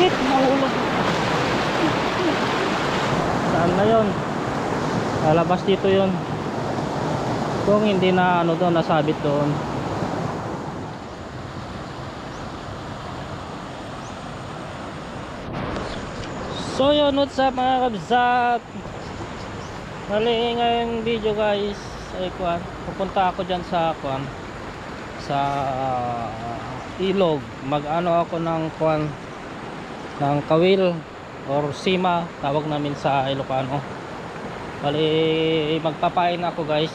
shit, nahulog. Saan na yon? Lalabas dito yon. Kung hindi na ano doon, nasabit doon. So yun, what's up mga kabsat? Mali ngayong video guys ay kuan, pupunta ako dyan sa kuan sa ilog. Mag-ano ako ng kuan ng kawil or sima tawag namin sa Ilocano. Bali magpapain ako guys.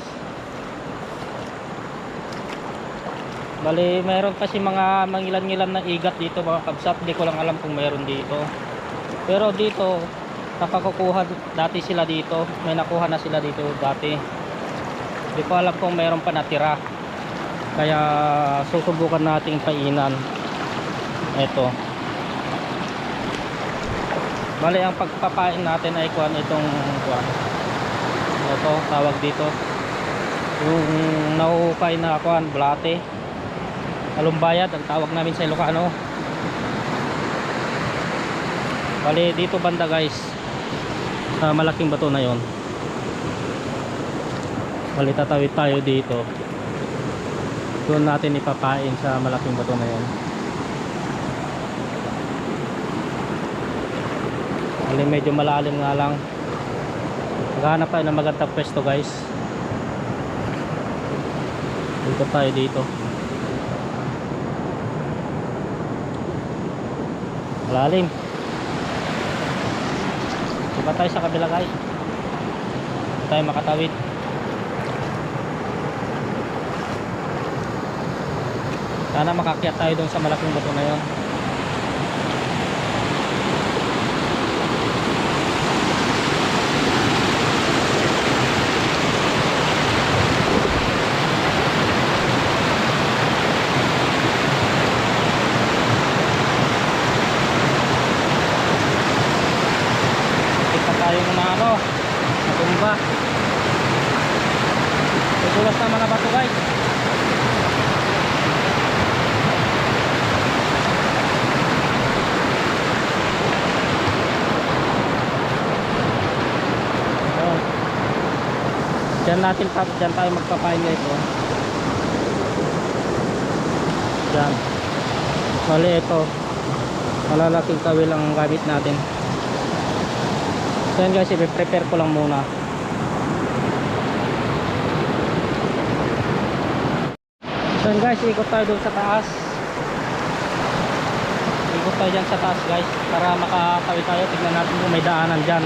Bali meron kasi mga mangilan-ngilan na igat dito mga kabsat. Hindi ko lang alam kung meron dito. Pero dito, nakakukuha dati sila dito. May nakuha na sila dito dati. Hindi ko alam kung meron pa natira. Kaya susubukan nating painan. Ito. Bali ang pagpapain natin ay kuan itong kuan. Ito, tawag dito. Yung nahuhukay na kuan, blate. Alumbayad ang tawag namin sa Ilocano. Bali dito banda guys. Sa malaking bato na 'yon. Bali tatawid tayo dito. Doon natin ipapain sa malaking bato na 'yon. Bali medyo malalim nga lang. Maghanap tayo ng magandang pwesto guys. Dito tayo dito. Malalim. Diba tayo sa kabila guys? Hindi tayo makatawid. Sana makakyat tayo dun sa malaking bato na yon. Kita tayo ng mga ano, natumba. Tutulas na mga bato guys. Oh. Diyan natin pa, diyan tayo magpapain guys oh. Diyan. Bali ito. Malalaking kawil ang gamit natin. So guys, i-prepare ko lang muna. So guys, ikot tayo doon sa taas. Ikot tayo dyan sa taas guys, para makakawit tayo. Tignan natin kung may daanan dyan.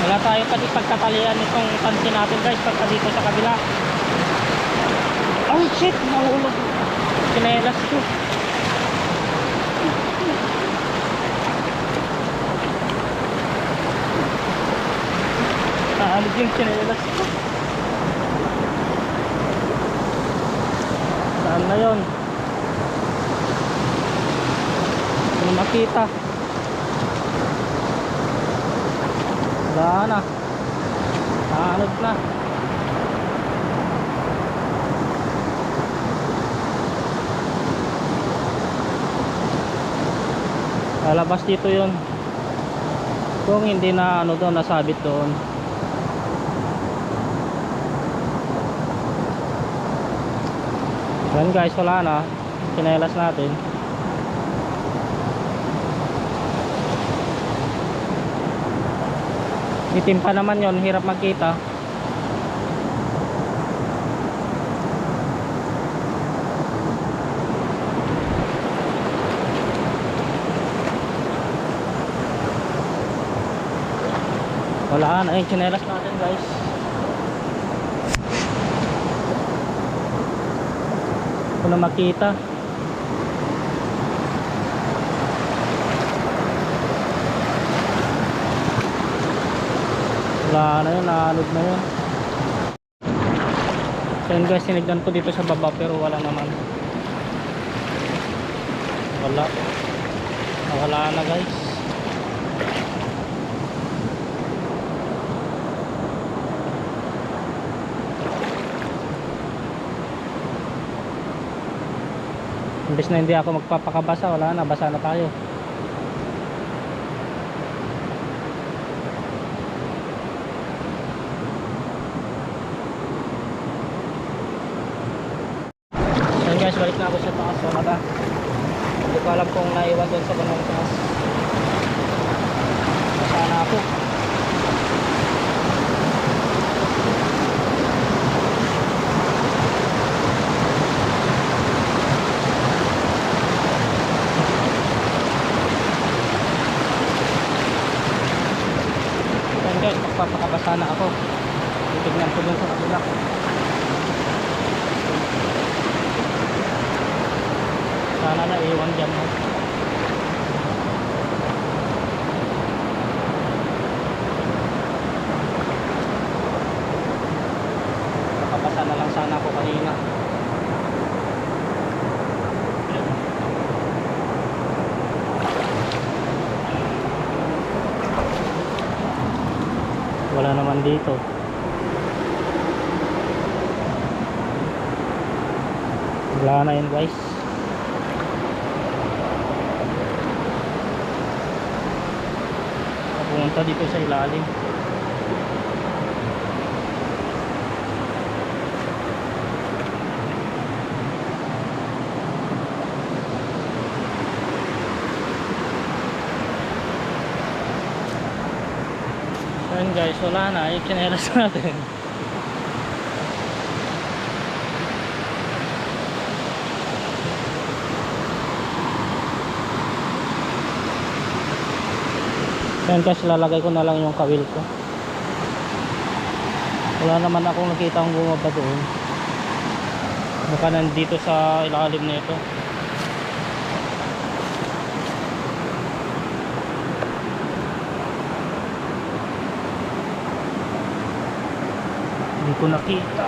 Wala tayo pati pagkatalian nitong tansi natin guys, pagka dito sa kabila. Oh shit, nahulog. Sinelas ko. Naalig yung sinelas ko. Saan na yun? Hindi makita. Wala na. Naalig na. Lalabas dito yun. Kung hindi na ano doon, nasabit doon. Yan guys, wala na. Kinelas natin. Itim pa naman yon hirap makita. Wala na yung chinelas natin guys. Na makita. Wala na yun, naanod na yun. So yun guys, sinignan ko dito sa baba pero wala naman. Wala. Wala na guys. Imbes na hindi ako magpapakabasa, wala na, basa na tayo. Ayun guys, balik na ako sa taas. Wala na. Hindi ko alam kung naiwan doon sa bandang taas. Basa na ako. Yan guys, magpapakabasa na ako. Titignan ko dun sa kabila. Sana na iwan dyan mo. Nakabasa na lang sana ako kanina. Dito. Wala na yun guys. Pumunta dito sa ilalim. Guys, wala na. Yung chinelas natin. Ayan guys, lalagay ko na lang yung kawil ko. Wala naman akong nakita ang bumaba doon. Baka nandito sa ilalim na ito. Ko nakita.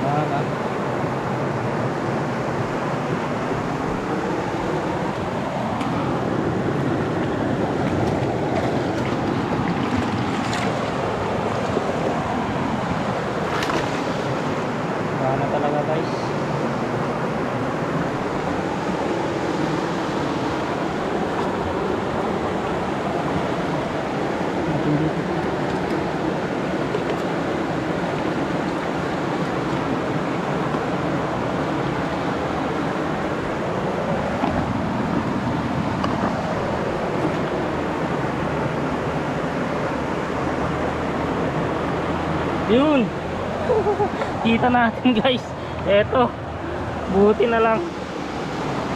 Wala. Wala na talaga guys. Natin dito. Yun. Kita natin guys. Eto. Buti na lang.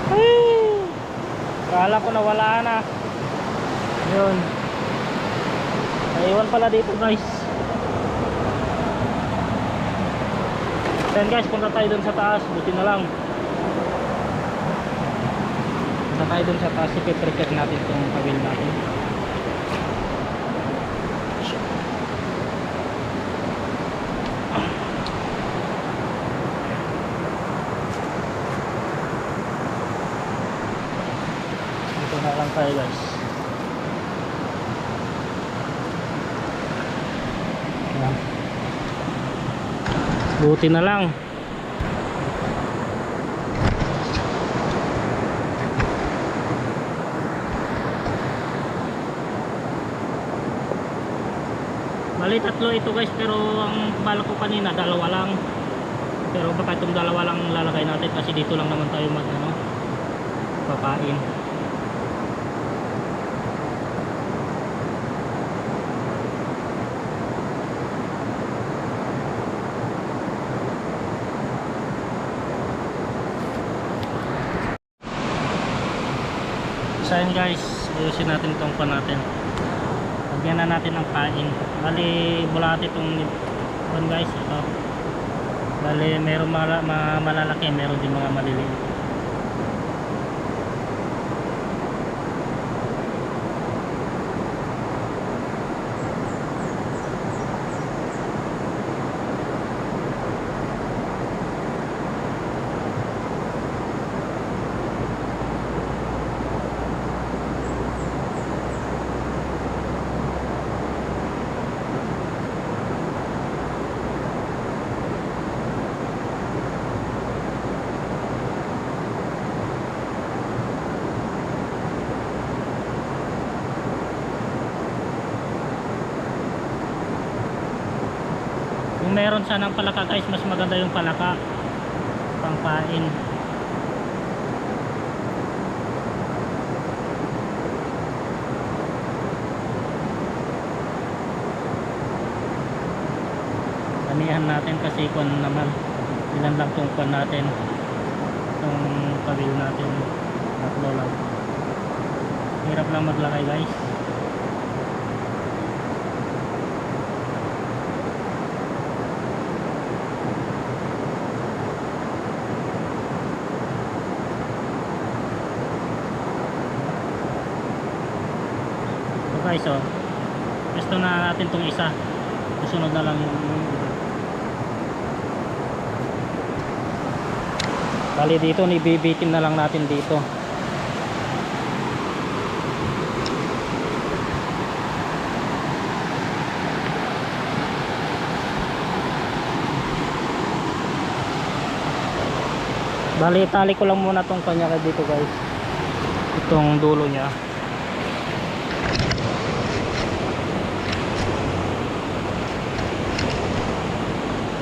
Ay. Kala ko na wala na. Yun. Naiwan pala dito guys. Then guys, punta tayo dun sa taas. Buti na lang. Punta tayo dun sa taas. Ipiprepare natin itong kawil natin. Dito na lang tayo guys. Ayan. Buti na lang. Bali tatlo ito guys pero ang bala ko kanina dalawa lang. Pero baka itong dalawa lang lalagay natin kasi dito lang naman tayo mag ano, papain. So yun guys, ayusin natin itong pa natin. Lagyan na natin ng pain. Bali, bulati itong pan guys. Ito. Bali, meron mala, ma, malalaki, meron din mga maliliit. Meron sanang palaka guys mas maganda yung palaka pangpain Anihan natin kasi kung naman. Ilan lang tong kwan natin. Itong pawil natin. Tatlo lang. Hirap lang maglakay guys guys oh gusto na natin tong isa susunod na lang yung Bali dito nibibitin na lang natin dito. Bali tali ko lang muna tong kanya dito guys. Itong dulo niya.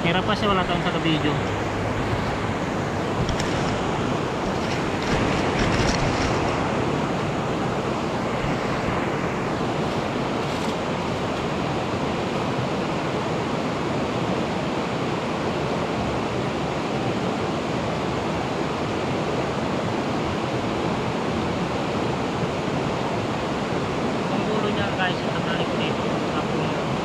Hirap pa siya wala tayong sa video. Ang dulo niya guys, tatali ko dito. Tapos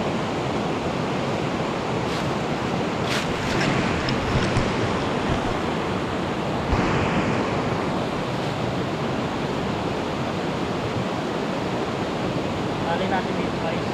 Tali natin dito guys.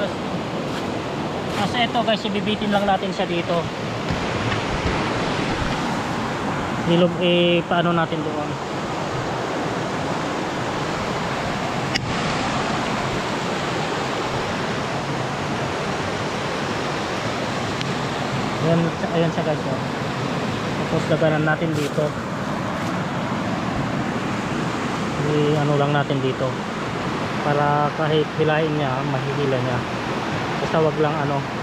Tapos, tapos ito guys, ibibitin lang natin siya dito. Nilog, eh, paano natin doon? Ayan, ayan siya guys. Oh. Tapos laganan natin dito. I, ano lang natin dito para kahit hilain niya mahihila niya basta wag lang ano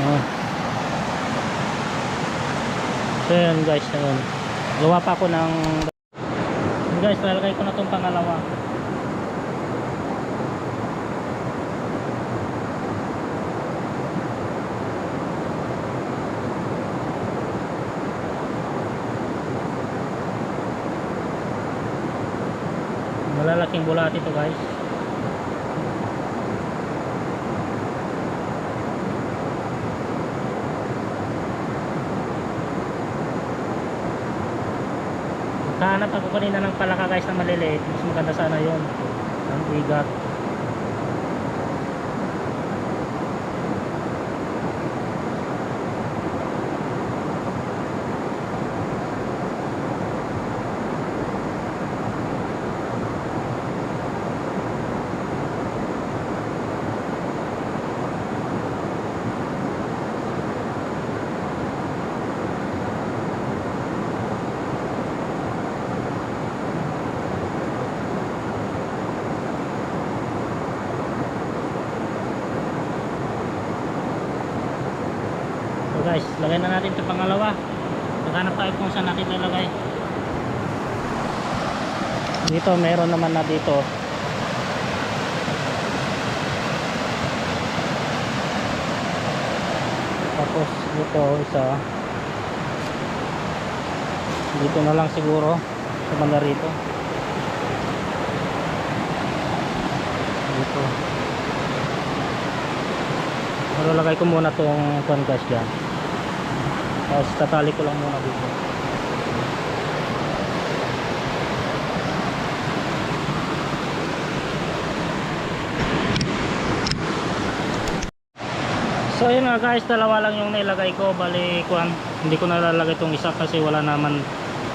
uh, so yun guys ayun gawa pa ako ng Yun guys lalagay ko na itong pangalawa. Malalaking bulati to guys Kahanap ako kanina ng palaka guys na maliliit. Mas maganda sana yon ang igat lagay na natin ito pangalawa. Maghanap tayo kung saan natin lalagay. Dito, meron naman na dito. Tapos dito isa. Dito na lang siguro sa banda rito. Dito. Pero lagay ko muna tong pan dyan. Tapos tatali ko lang muna dito. So yun nga guys, dalawa lang yung nilagay ko. Bali, kuan, hindi ko nalalagay itong isa kasi wala naman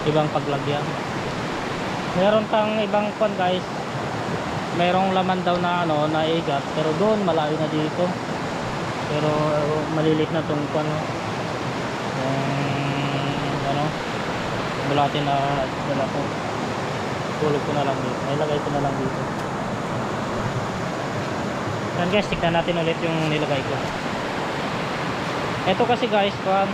ibang paglagyan. Meron tang ibang kuan guys. Merong laman daw na ano, na igat. Pero doon, malayo na dito. Pero malilit na tong kuan. no. Yung ano, bulati na dala ko. Tulog ko na lang dito. Nilagay ko na lang dito. Yan guys, tignan natin ulit yung nilagay ko. Ito kasi guys, kuan.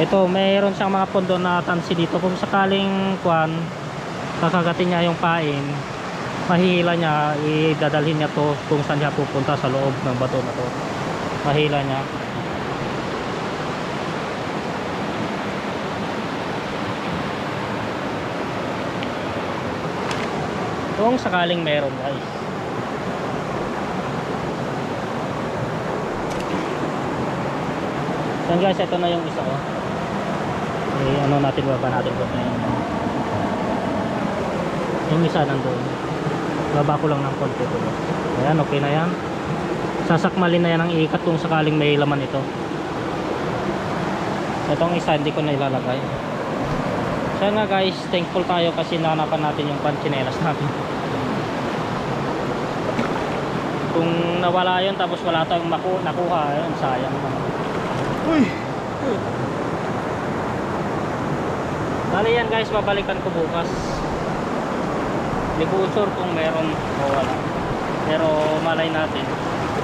Ito, mayroon siyang mga pondo na tansi dito. Kung sakaling kuan, kakagatin niya yung pain, mahihila niya, idadalhin niya to kung saan niya pupunta sa loob ng bato na to. Mahila niya. Kung sakaling meron guys. Yan guys, ito na yung isa ko. Eh, ano natin baba natin na yung yung isa nandun. Baba ko lang ng konti ko. Ayan, okay na yan. Sasakmalin na yan ang ikat kung sakaling may laman ito. Itong isa hindi ko na ilalagay. Nga guys, thankful tayo kasi nanapan natin yung panchinelas natin. Kung nawala yun tapos wala tayong maku nakuha, yun, sayang naman. Uy! Bali yan guys, babalikan ko bukas. Sure kung meron o wala. Pero malay natin.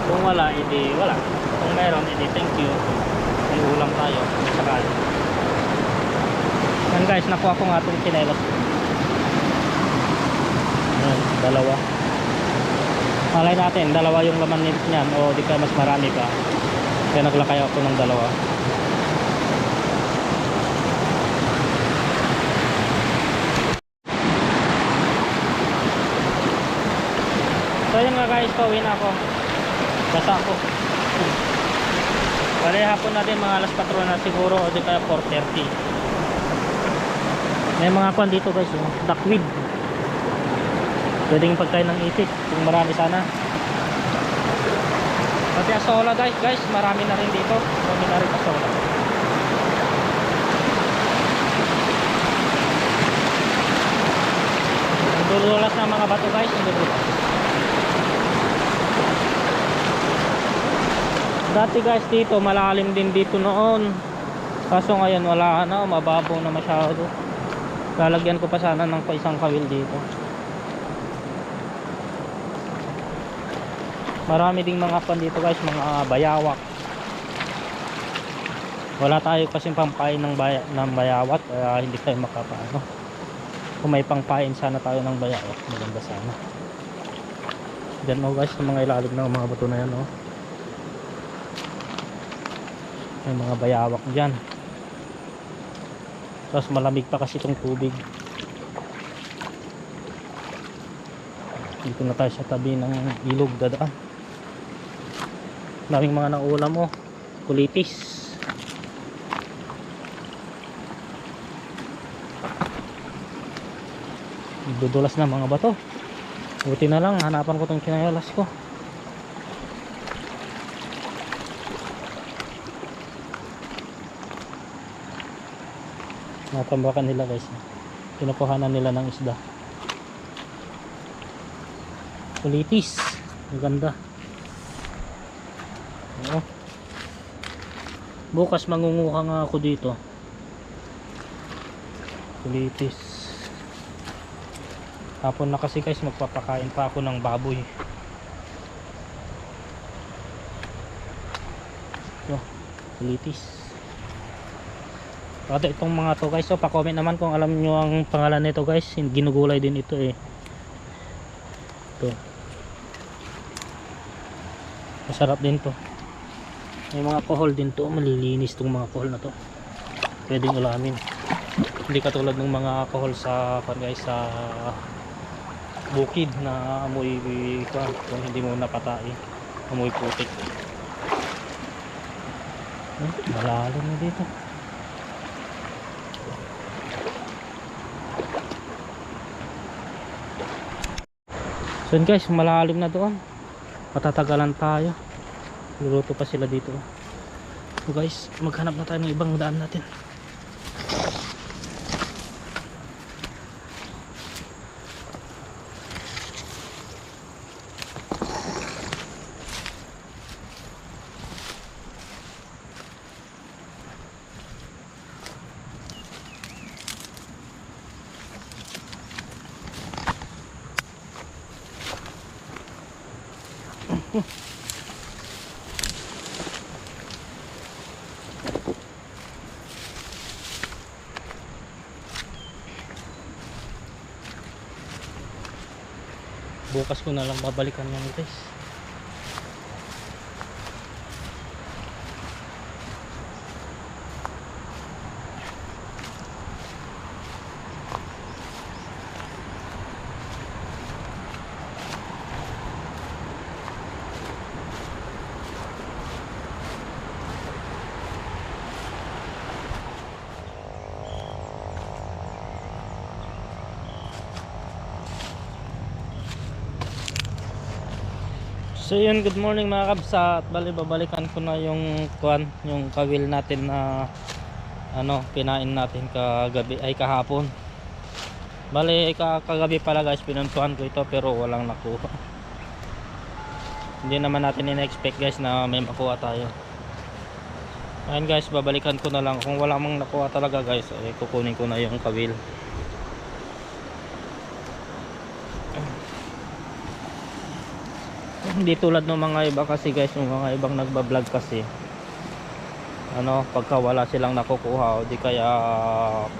Kung wala, edi wala. Kung meron, edi thank you. May ulam tayo. Sakali. Yan guys, nakuha ko nga itong chinelas. Ayan, dalawa. Malay natin, dalawa yung laman niyan o di kaya mas marami pa. Kaya naglakay ako ng dalawa. So yun nga guys, pauwi na ako. Basa ako. Bali hapon natin mga alas 4 na siguro o di kaya 4.30. May mga kwan dito guys, oh, duckweed. Pwedeng pagkain ng itik kung marami sana. Pati asola guys, guys, marami na rin dito. Marami na rin asola. Dudulas ng mga bato guys, dudulas. Dati guys dito malalim din dito noon. Kaso ngayon wala na, mababaw na masyado. Lalagyan ko pa sana ng isang kawil dito. Marami ding mga pan dito guys, mga bayawak. Wala tayo kasing pampain ng, baya, ng bayawat kaya hindi tayo makapaano. Kung may pangpain sana tayo ng bayawak, maganda sana. Diyan oh guys, yung mga ilalim ng mga bato na yan oh. May mga bayawak dyan. Tapos malamig pa kasi itong tubig. Dito na tayo sa tabi ng ilog dadaan. Daming mga naulam oh. Kulitis. Dudulas na mga bato. Buti na lang, hanapan ko itong kinayalas ko. Natambakan nila guys. Kinukuhanan nila ng isda. Kulitis. Ang ganda. Oo. Bukas mangunguha nga ako dito. Kulitis. Hapon na kasi guys magpapakain pa ako ng baboy. Yo. Litis. At itong mga to guys, so pa-comment naman kung alam nyo ang pangalan nito guys. Ginugulay din ito eh. Ito. Masarap din to. May mga kohol din to. Malilinis tong mga kohol na to. Pwedeng ulamin. Hindi katulad ng mga kohol sa pan guys sa bukid na amoy kwan kung hindi mo napatay. Amoy putik. Hmm, malalim na dito. So yun guys, malalim na doon. Matatagalan tayo. Luluto pa sila dito. So guys, maghanap na tayo ng ibang daan natin. Bukas ko na lang babalikan yan guys. So yun, good morning mga kabsa at bali babalikan ko na yung kuan, yung kawil natin na ano, pinain natin kagabi ay kahapon. Bali ka, kagabi pala guys, pinuntuhan ko ito pero walang nakuha. Hindi naman natin in-expect guys na may makuha tayo. Ayun guys, babalikan ko na lang kung wala mang nakuha talaga guys, ay kukunin ko na yung kawil. Hindi tulad ng mga iba kasi guys yung mga ibang nagbablog kasi ano pagka wala silang nakukuha o di kaya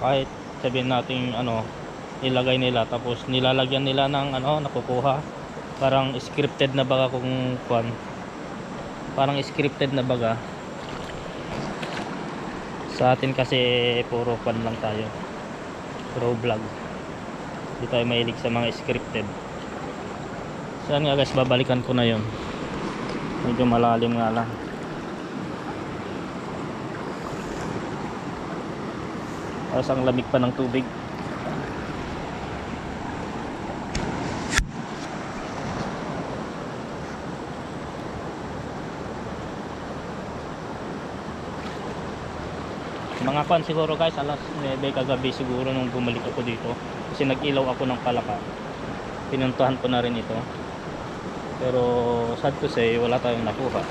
kahit sabihin natin ano ilagay nila tapos nilalagyan nila ng ano nakukuha parang scripted na baga kung kwan. Parang scripted na baga. Sa atin kasi puro kwan lang tayo. Puro vlog. Hindi tayo mahilig sa mga scripted Saan nga guys, babalikan ko na yon. Medyo malalim nga lang. Tapos ang lamig pa ng tubig. Mga kwan siguro guys, alas 9 kagabi siguro nung bumalik ako dito. Kasi nag-ilaw ako ng palaka. Pinuntahan ko na rin ito pero sad to say wala tayong nakuha.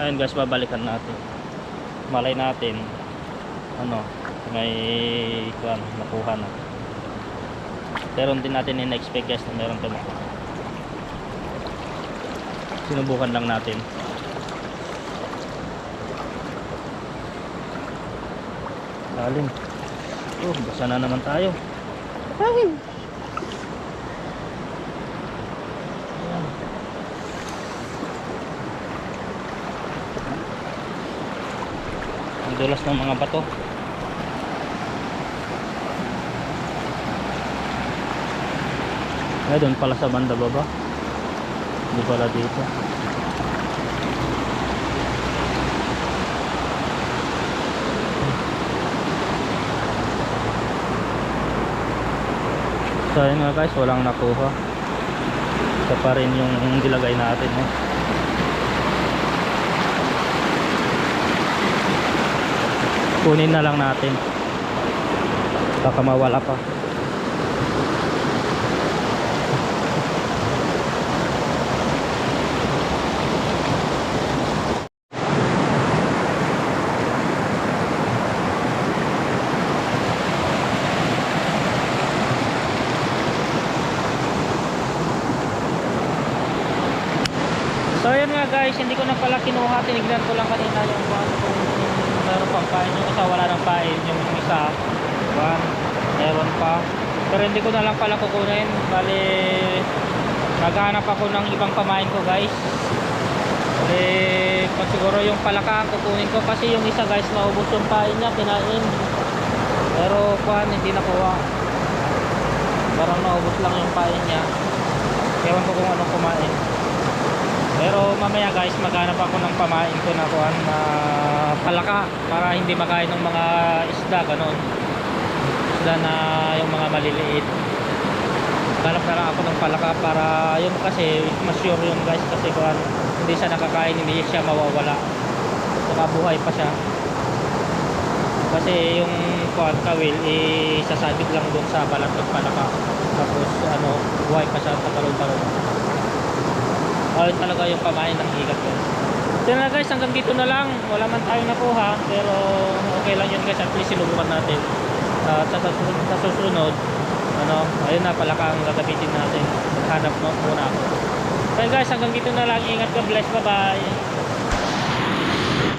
Ngayon guys babalikan natin. Malay natin ano may kuan nakuha na. Pero hindi natin in-expect guys na meron nakuha. Sinubukan lang natin. Lalim oh basa na naman tayo Ayan. Ang dulas ng mga bato. Ay, doon pala sa banda baba. Hindi pala dito. So yun nga guys, walang nakuha. Ito pa rin yung nilagay natin. Eh. Kunin na lang natin. Baka mawala pa. Kinuha. Tinignan ko lang kanina yung kung meron pang pain. Yung isa wala ng pain. Yung isa, kuhan, meron pa. Pero hindi ko na lang pala kukunin. Bali, naghanap ako ng ibang pamain ko guys. Bali, pag siguro yung palaka kukunin ko. Kasi yung isa guys, naubos yung pain niya, kinain. Pero kuhan, hindi nakuha. Parang naubos lang yung pain niya. Ewan ko kung anong kumain. Mamaya guys, maghanap ako ng pamain ko na kuhan na palaka para hindi makain ng mga isda ganon. Isda na yung mga maliliit. Maghanap na lang ako ng palaka para yun kasi mas sure yun guys kasi kuhan hindi siya nakakain, hindi siya mawawala. Saka buhay pa siya. Kasi yung kuhan kawil isasabit lang doon sa balat ng palaka. Tapos ano, buhay pa siya sa talong-talong. Ayun talaga yung pamain ng higat ko. So na guys, hanggang dito na lang. Wala man tayo nakuha, pero okay lang yun guys. At least sinubukan natin. At sa, sa, susunod, ano, ayun na pala kang gagamitin natin. Hanap mo muna ako. So guys, hanggang dito na lang. Ingat ka, bless, bye bye.